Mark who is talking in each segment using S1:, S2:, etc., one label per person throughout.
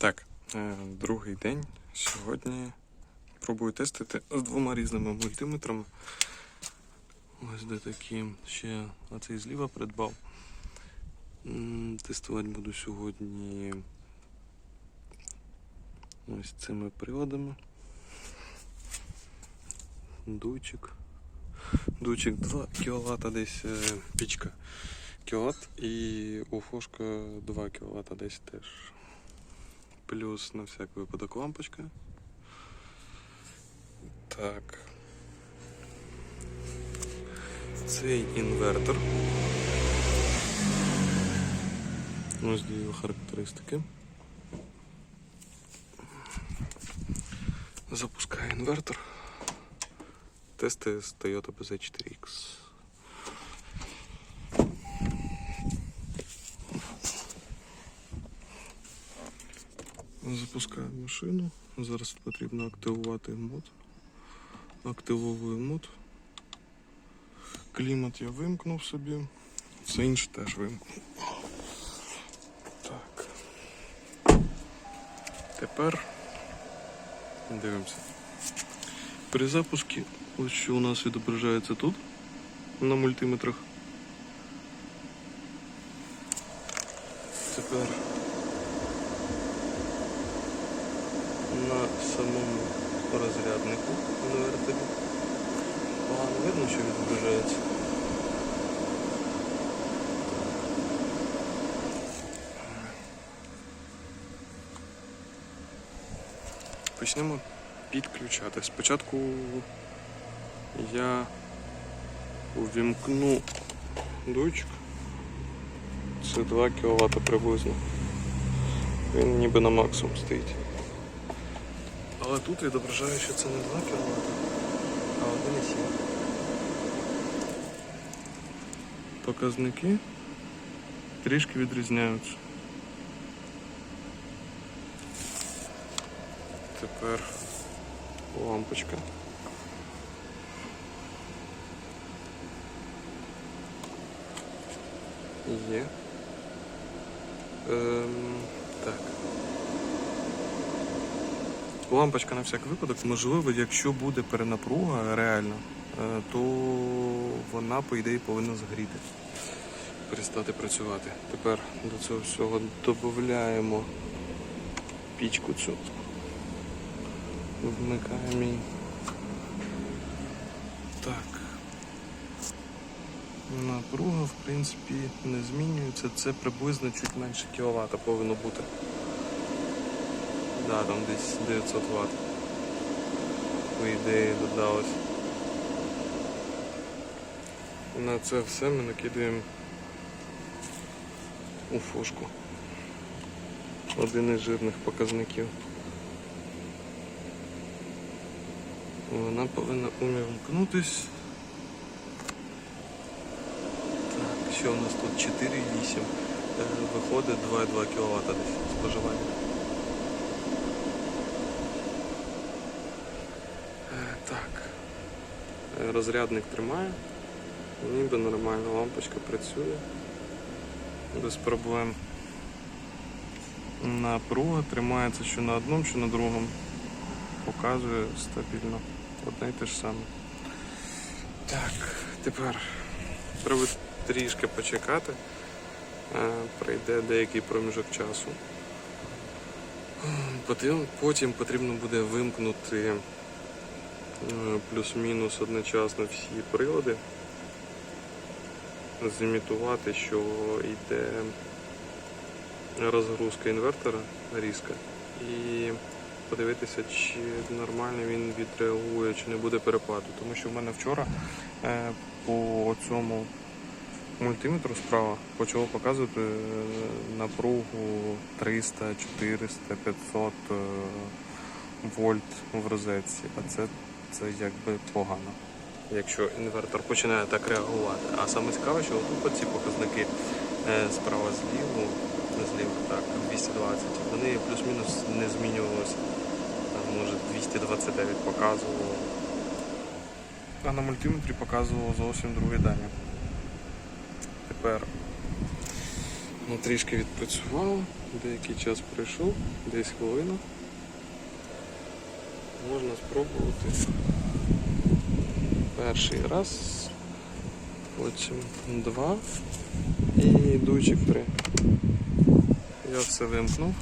S1: Так, е, другий день. Сьогодні пробую тестити з двома різними мультиметрами. Ось де такі ще оцей зліва придбав. Тестувати буду сьогодні ось цими приладами. Дуйчик. Дуйчик 2 кВт десь е, пічка кВт і уфошка 2 кВт десь теж. Плюс на всяк випадок лампочка. Так. Цей інвертор. Ось дві його характеристики. Запускаю інвертор. Тести з Toyota BZ4X. Запускаю машину. Зараз потрібно активувати мод. Активовую мод. Клімат я вимкнув собі. Все інше теж вимкнув. Так. Тепер дивимося. При запуску, ось що у нас відображається тут на мультиметрах. Тепер на самому розряднику інверторі. Погано видно, що відображається. Почнемо підключати. Спочатку я увімкну датчик. Це 2 кВт приблизно. Він ніби на максимум стоїть. Але тут відображає, що це не 2 кВт, а 1,7. Показники трішки відрізняються. Тепер лампочка. Є. Ем, так. Лампочка на всяк випадок. Можливо, якщо буде перенапруга реально, е, то вона, по ідеї, повинна згоріти. Перестати працювати. Тепер до цього всього додаємо пічку цю. Вмикаємо її. Так. Напруга, в принципі, не змінюється. Це приблизно чуть менше кіловата повинно бути. Да, там десь 900 Вт. По ідеї додалось. На це все ми накидаємо у фошку. Один із жирних показників. Вона повинна умімкнутись. Так, що у нас тут 4,8. Е, Виходить 2,2 кВт десь споживання. Е, Так. Е, Розрядник тримає. Ніби нормально лампочка працює. Без проблем. Напруга тримається що на одному, що на другому. Показує стабільно. Одне і те ж саме. Так, тепер треба трішки почекати. Е, Пройде деякий проміжок часу. Потім, потрібно буде вимкнути плюс-мінус одночасно всі прилади, зімітувати, що йде розгрузка інвертора різка, і подивитися, чи нормально він відреагує, чи не буде перепаду. Тому що в мене вчора е, по цьому мультиметру справа почало показувати е, напругу 300, 400, 500 е, вольт в розетці, а це, це якби погано. Якщо інвертор починає так реагувати. А саме цікаве, що тут ці показники е, справа зліву, зліва так, 220, вони плюс-мінус не змінювалися. Може 229 показувало. А на мультиметрі показувало зовсім другі дані. Тепер Ну, трішки відпрацював, деякий час пройшов, десь хвилина. Можна спробувати перший раз, потім два і дуйчик три. Я все вимкнув.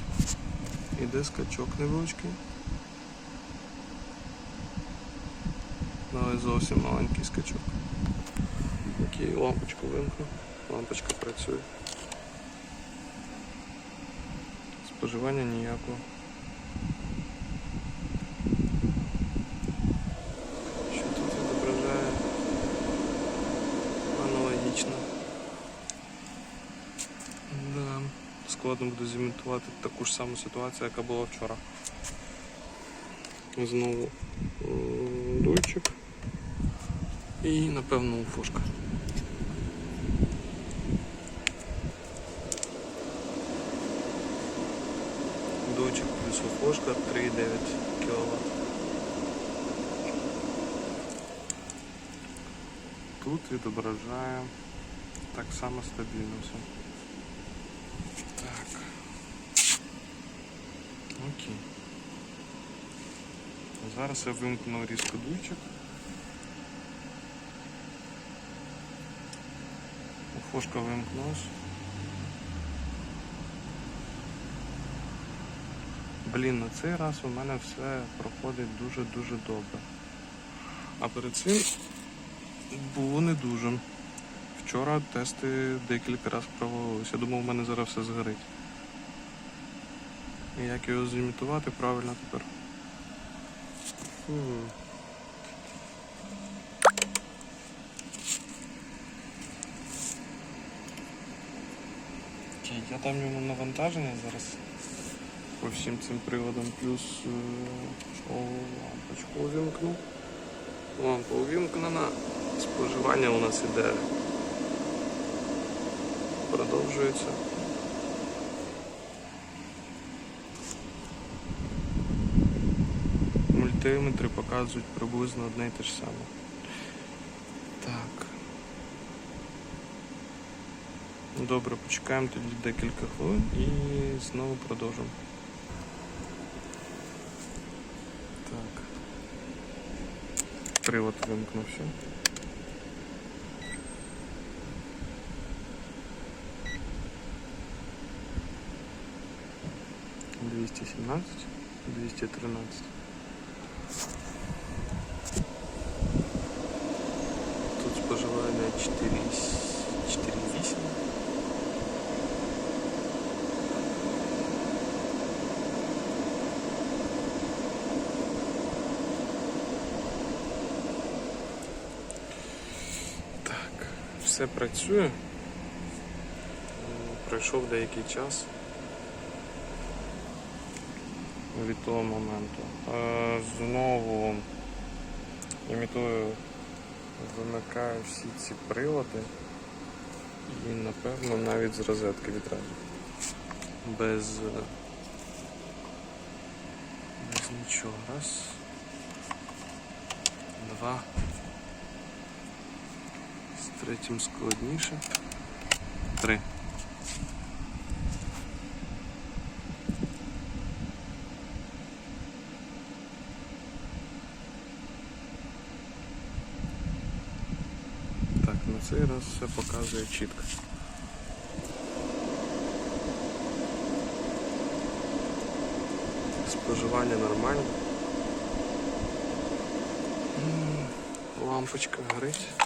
S1: Іде скачок невеличкий. Ну, але зовсім маленький скачок. Окей, лампочку вимкнув. Лампочка працює. Споживання ніякого. Що тут відображає? Аналогічно. Да. Складно буде зімітувати таку ж саму ситуацію, яка була вчора. Знову дуйчик. І напевно уфошка. Дуйчик плюс уфошка 3,9 кВт. Тут відображає так само стабільно все. Так. Окей. Зараз я вимкну різко дуйчик. Уфошка вимкнулась. Блін, на цей раз у мене все проходить дуже-дуже добре. А перед цим було не дуже. Вчора тести декілька разів провалилися. Я думав, у мене зараз все згорить. І як його зімітувати правильно тепер? Я там йому навантаження зараз по всім цим приводам, плюс е, о, лампочку увімкну. Лампа увімкнена, споживання у нас іде. Продовжується. Мультиметри показують приблизно одне і те ж саме. Так. Добре, почекаємо тоді декілька хвилин і знову продовжимо. Так. Привод вимкнувся. Двісті сімнадцять, двісті тринадцять. Все працює. Пройшов деякий час від того моменту. Знову імітую, вимикаю всі ці прилади і напевно навіть з розетки відразу. Без, е, без нічого. Раз. Два. Третім складніше. Три. Так, на цей раз все показує чітко. Споживання нормальне. Лампочка горить.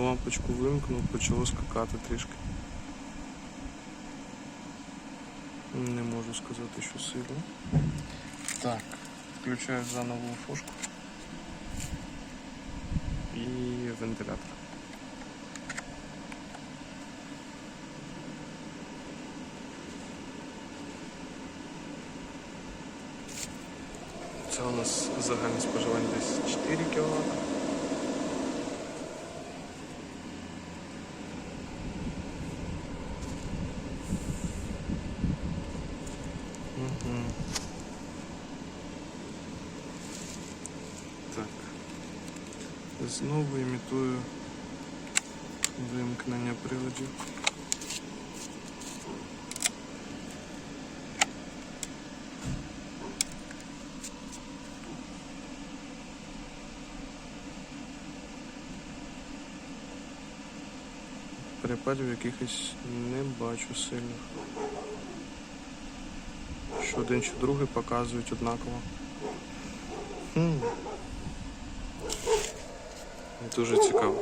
S1: Лампочку вимкнув, почало скакати трішки. Не можу сказати, що сильно. Так, включаю заново фошку і вентилятор. Це у нас загальне споживання десь 4 кВт. Мгм. Так. Знову імітую Вимкнення приладів. Перепадів якихось не бачу сильних. Що один, що другий показують однаково. Хм. Дуже цікаво.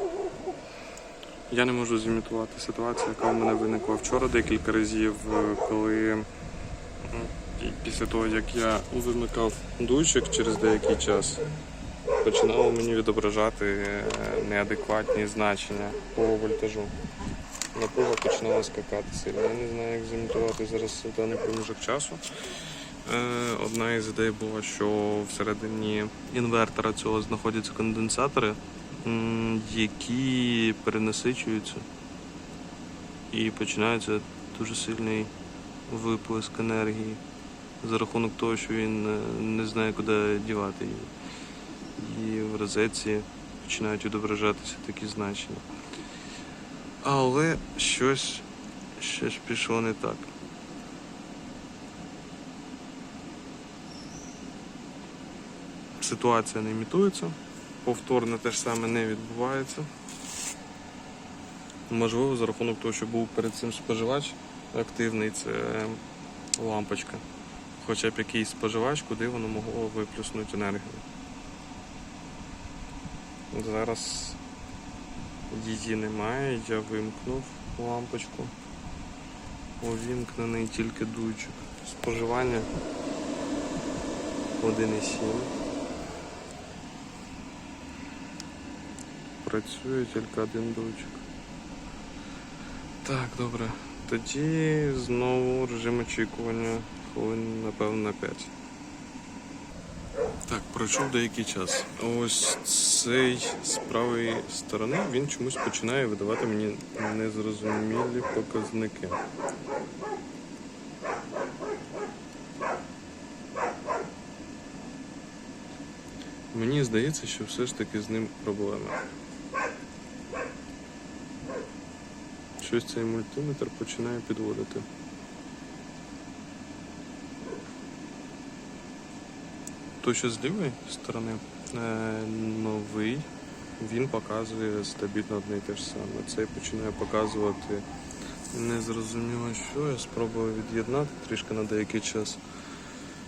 S1: Я не можу зімітувати ситуацію, яка в мене виникла вчора декілька разів, е, коли після того, як я вимикав дучик через деякий час, починало мені відображати е, неадекватні значення по вольтажу. Напруга починала скакати сильно. Я не знаю, як зімітувати зараз даний проміжок часу. Е, Одна із ідей була, що всередині інвертора цього знаходяться конденсатори, які перенасичуються і починається дуже сильний виплеск енергії за рахунок того, що він е, не знає, куди дівати її. І в розетці починають відображатися такі значення. Але щось, щось пішло не так. Ситуація не імітується, повторно те ж саме не відбувається. Можливо, за рахунок того, що був перед цим споживач активний, це лампочка. Хоча б якийсь споживач, куди воно могло виплюснути енергію. Зараз її немає, я вимкнув лампочку. Увімкнений тільки дуйчик. Споживання 1,7. Працює тільки один дуйчик. Так, добре. Тоді знову режим очікування хвилин, напевно, 5. Так, пройшов деякий час. Ось цей з правої сторони він чомусь починає видавати мені незрозумілі показники. Мені здається, що все ж таки з ним проблема. Щось цей мультиметр починає підводити. Той, що з лівої сторони е, новий, він показує стабільно одне і те ж саме. Цей починає показувати незрозуміло що. Я спробую від'єднати трішки на деякий час,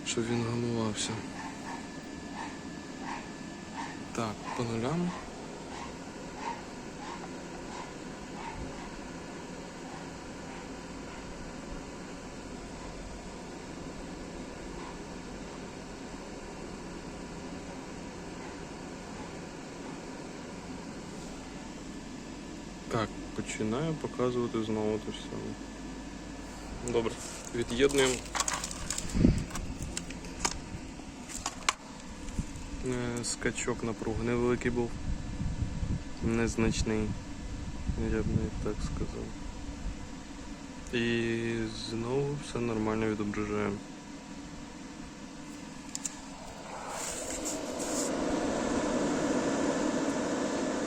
S1: щоб він гамувався. Так, по нулям. Так, починаю показувати знову те ж саме. Добре, від'єднуємо. Е, Скачок напруги невеликий був. Незначний. Я б навіть так сказав. І знову все нормально відображаємо.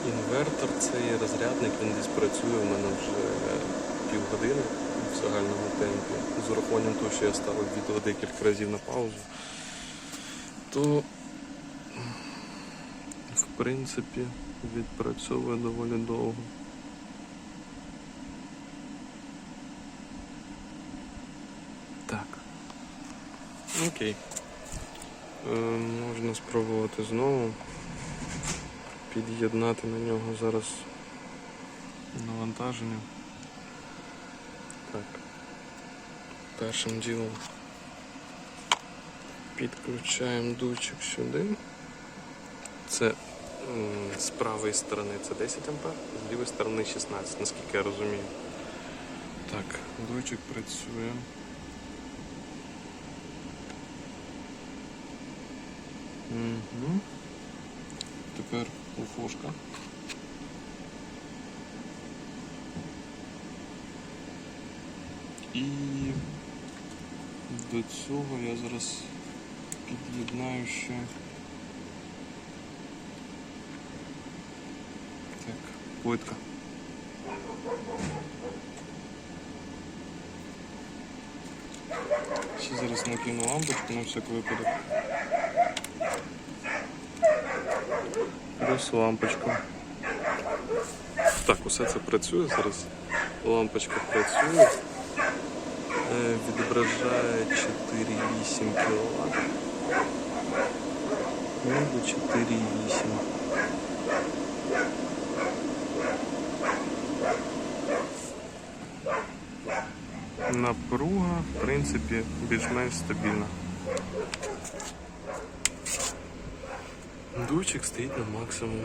S1: Інвертор цей розрядник, він десь працює у мене вже півгодини в загальному темпі. З урахуванням того, що я ставив відео декілька разів на паузу, то в принципі відпрацьовує доволі довго. Так. Окей. Е, можна спробувати знову під'єднати на нього зараз навантаження. Так. Першим ділом підключаємо датчик сюди. Це з правої сторони це 10 А, з лівої сторони 16, наскільки я розумію. Так, датчик працює. Угу. Тепер уфошка. І до цього я зараз під'єднаю ще так, плитка. Ще зараз накину лампочку на всяк випадок. Плюс лампочка. Так, усе це працює зараз. Лампочка працює. Е, Відображає 4,8 кВт. Ніби 4,8. Напруга, в принципі, більш-менш стабільна. Дучик стоїть на максимум.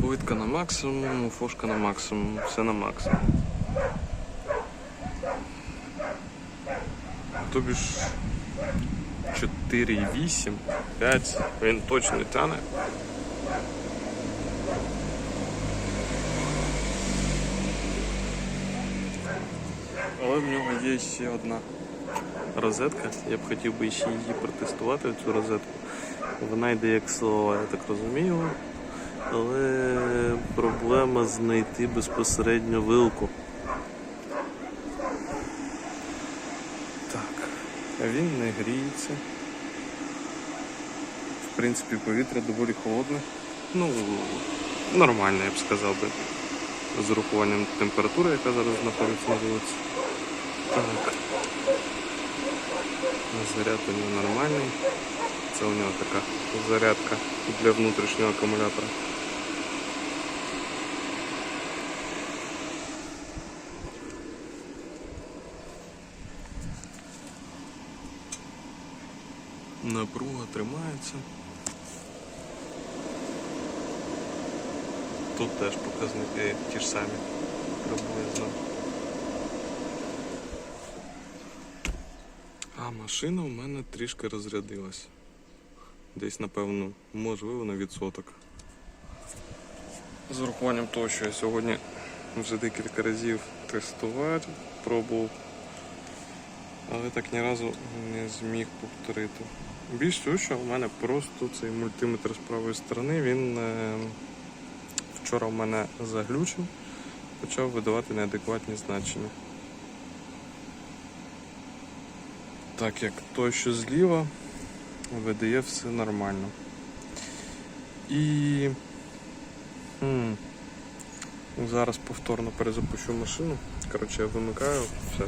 S1: Плитка на максимум, фошка на максимум, все на максимум. Тобі ж 4,8, 5, він точно тяне. Але в нього є ще одна розетка. Я б хотів би ще її протестувати, цю розетку. Вона йде як слова, я так розумію. Але проблема знайти безпосередньо вилку. Так, він не гріється. В принципі, повітря доволі холодне. Ну, нормально, я б сказав би. З урахуванням температури, яка зараз знаходиться на вулиці. Так. Заряд у нього нормальний. Це у нього така зарядка для внутрішнього акумулятора. Напруга тримається. Тут теж показники ті ж самі приблизно. А машина у мене трішки розрядилась. Десь, напевно, можливо, на відсоток. З урахуванням того, що я сьогодні вже декілька разів тестував, пробував, але так ні разу не зміг повторити. Більш того, що у мене просто цей мультиметр з правої сторони, він е, вчора в мене заглючив, почав видавати неадекватні значення. Так як той, що зліва, видає все нормально. І зараз повторно перезапущу машину. Коротше, я вимикаю все.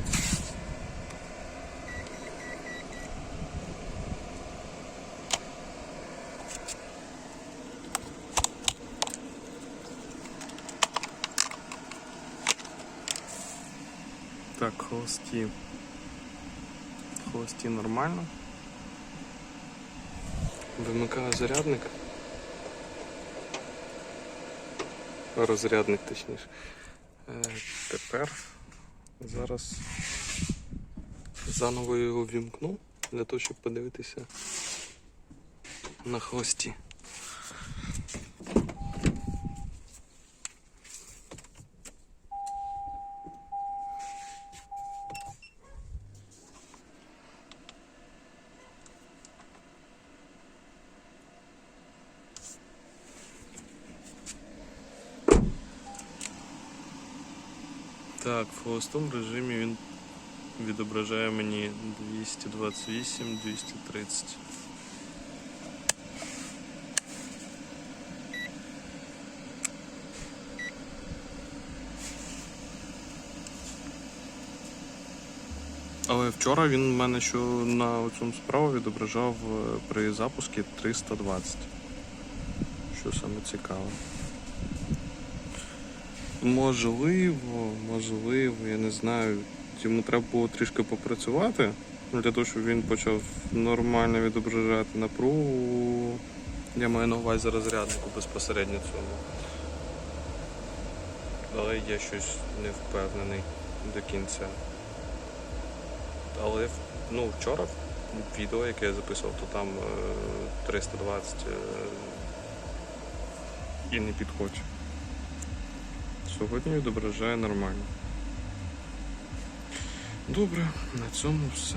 S1: Так, холості. Холості нормально. Вимикаю зарядник. Розрядник точніше. Е, тепер зараз заново його вімкну для того, щоб подивитися на хвості. Так, в холостому режимі він відображає мені 228, 230. Але вчора він в мене що на цьому справу відображав е, при запуску 320. Що саме цікаве. Можливо, можливо, я не знаю. Йому треба було трішки попрацювати для того, щоб він почав нормально відображати напругу. Я маю на увазі розряднику безпосередньо цьому. Але я щось не впевнений до кінця. Але ну, вчора відео, яке я записував, то там е, 320 е, і не підходить. Сьогодні відображає нормально. Добре, на цьому все.